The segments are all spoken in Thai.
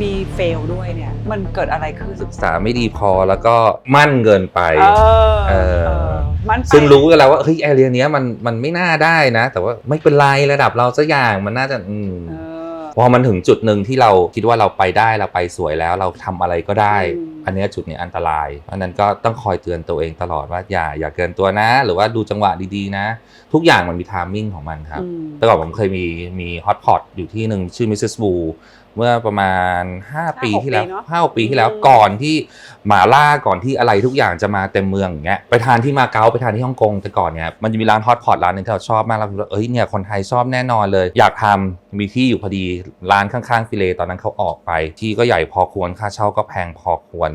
มีเฟลด้วยเนี่ย มันเกิดอะไรขึ้นศึกษาไม่ดีพอแล้วก็มั่นเกินไปเออเออเออมันไปซึ่งรู้กันแล้วว่าเฮ้ยแอเรียเนี้ยมันมันไม่น่าได้นะ แต่ว่าไม่เป็นไรระดับเราสักอย่างมันน่าจะอืมเออพอมันถึงจุดหนึ่งที่เราคิดว่าเราไปได้เราไปสวยแล้วเราทำอะไรก็ได้ อืมอันเนี้ยจุดนี้อันตราย เพราะฉะนั้นก็ต้องคอยเตือนตัวเองตลอดว่าอย่าอย่าเกินตัวนะ หรือว่าดูจังหวะดีๆนะ ทุกอย่างมันมีทามมิ่งของมันครับอืมแต่ก่อนผมเคยมีมีฮอตพอตอยู่ที่หนึ่งชื่อ Mrs. Wu เมื่อประมาณ 5 ปีห้าหกที่แล้วปีเนอะห้าหกปีที่แล้วอืมก่อนที่หมาล่าก่อนที่อะไรทุกอย่างจะมาเต็มเมืองอย่างเงี้ยไปทานที่มาเก๊าไปทานที่ฮ่องกงแต่ก่อนเนี่ยมันจะมีร้านฮอตพอตร้านหนึงที่เราชอบมากเราคิดว่าเอ้ยเนี่ยคนไทยชอบแน่นอนเลย อยากทำมีที่อยู่พอดีร้านข้างๆฟิเลตอนนั้นเขาออกไป ที่ก็ใหญ่พอควรค่าเช่าก็แพงพอควร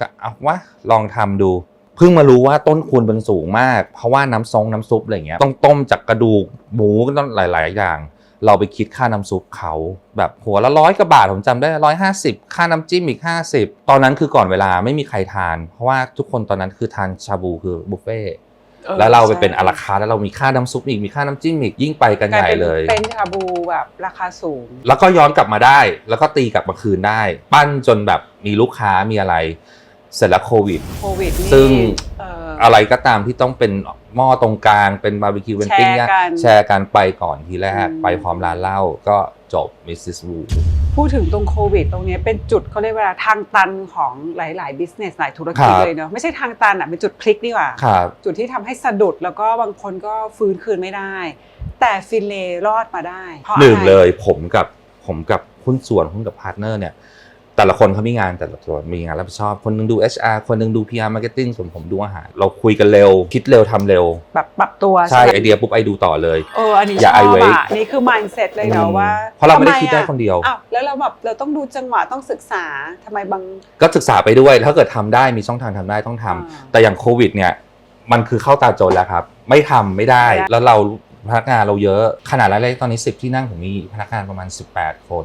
ก็เอาวะลองทำดู เพิ่งมารู้ว่าต้นคูณมันสูงมาก เพราะว่าน้ำซองน้ำซุปอะไรเงี้ยต้องต้มจากกระดูกหมูก็ต้องหลาย ๆ อย่าง เราไปคิดค่าน้ำซุปเขา แบบหัวละร้อยกว่าบาทผมจำได้ร้อยห้าสิบค่าน้ำจิ้มอีกห้าสิบตอนนั้นคือก่อนเวลาไม่มีใครทาน เพราะว่าทุกคนตอนนั้นคือทานชาบูคือบุฟเฟ่ แล้วเราไปเป็นใช่อาราคาร์ทแล้วเรามีค่าน้ำซุปอีกมีค่าน้ำจิ้มอีกยิ่งไปกันกลาใหญ่เป็นเลย เป็นชาบูแบบราคาสูง แล้วก็ย้อนกลับมาได้ แล้วก็ตีกลับมาคืนได้ ปั้นจนแบบมีลูกค้ามีอะไร เสร็จแล้วโควิดโควิดนี่ซึ่งเอออะไรก็ตามที่ต้องเป็นหม้อตรงกลางเป็นบาร์บีคิวเป็นปิ้งย่างแชร์กันแชร์กันไปก่อนทีแรกอืมไปพร้อมร้านเหล้าก็จบมิสซิสวู พูดถึงตรงโควิด ตรงเนี้ยเป็นจุดเขาเรียกว่าทางตันของหลายๆบิสเนสหลายธุรกิจเลยเนาะไม่ใช่ทางตันอะเป็นจุดพลิกดีกว่าครับจุดที่ทำให้สะดุดแล้วก็บางคนก็ฟื้นคืนไม่ได้ แต่ฟินเลรอดมาได้พราะหนึ่งอะไรเลยผมกับผมกับหุ้นส่วนหุ้นกับพาร์ทเนอร์เนี่ย แต่ละคนเขามีงานแต่ละส่วนมีงานรับผิดชอบ คนหนึงดู HR คนหนึงดู PR Marketing ส่วนผมดูอาหาร เราคุยกันเร็ว คิดเร็วทำเร็ว แบบปรับตัวใช่ไหมไอเดียปุ๊บไอดูต่อเลย เอออันนี้อย่าชอบ eye wait อะนี่คือ mindset เลยเนาะว่าเพราะเราไม่ได้ทำคิดได้อะคนเดียว อ้าวแล้วเราแบบเราต้องดูจังหวะต้องศึกษาทำไมบาง ก็ศึกษาไปด้วย ถ้าเกิดทำได้มีช่องทางทำได้ต้องทำอ่าแต่อย่างโควิดเนี่ยมันคือเข้าตาโจรแล้วครับ ไม่ทำไม่ได้ ไม่ได้ แล้วเราพนักงานเราเยอะขนาดร้านเล็กตอนนี้ 10 ที่นั่งผมมีพนักงานประมาณ 18 คน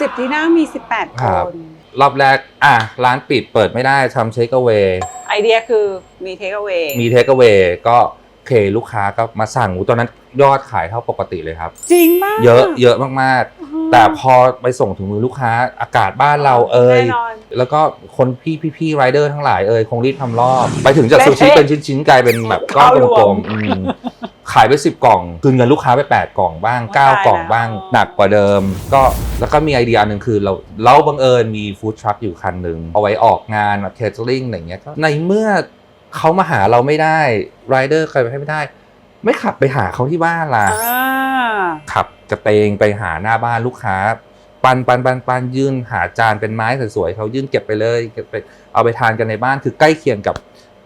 สิบที่นั่งมี 18 คครับ น รอบแรกอะร้านปิดเปิดไม่ได้ทำเทคเอา a y ไอเดียคือมีเทคเอา a y มีเทคเอา a y ก็โอเคลูกค้าก็มาสั่งอู้ตอนนั้นยอดขายเท่าปกติเลยครับ จริงมากเยอะเยอะมากๆ แต่พอไปส่งถึงมือลูกค้าอากาศบ้านเราเอ่ย แน่นอน แล้วก็คนพี่พี่พี่ไรเดอร์ทั้งหลายเอ่ยคงรีบทำรอบ ไปถึงจากเละซูชิเทะเป็นชิ้นๆกลายเป็นแบบก้อนเอารกวลมมๆอืม ขายไป 10 กล่อง คืนเงินลูกค้าไป 8 กล่องบ้างตาย9กล่องแล้วบ้างอ๋อหนักกว่าเดิม ก็แล้วก็มีไอเดียหนึ่งคือเราเราบังเอิญมีฟู้ดทรัคอยู่คันหนึ่งเอาไว้ออกงานแบบเคเทอริงอะไรเงี้ยก็ในเมื่อเขามาหาเราไม่ได้ไรเดอร์ใครไปให้ไม่ได้ ไม่ขับไปหาเขาที่บ้านล่ะอ่าขับกระเตงไปหาหน้าบ้านลูกค้า ปันปันปันปันยื่นหาจานเป็นไม้สวยๆเขายื่นเก็บไปเลยเก็บไปเอาไปทานกันในบ้านคือใกล้เคียงกับ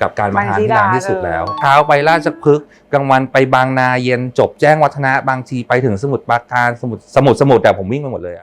กับการมาทานที่ร้านที่สุดแล้วเช้าไปราชพฤกษ์กลางวันไปบางนาเย็นจบแจ้งวัฒนะบางทีไปถึงสมุทรปราการสมุทรสมุทรสมุทรแต่ผมวิ่งไปหมดเลยอะ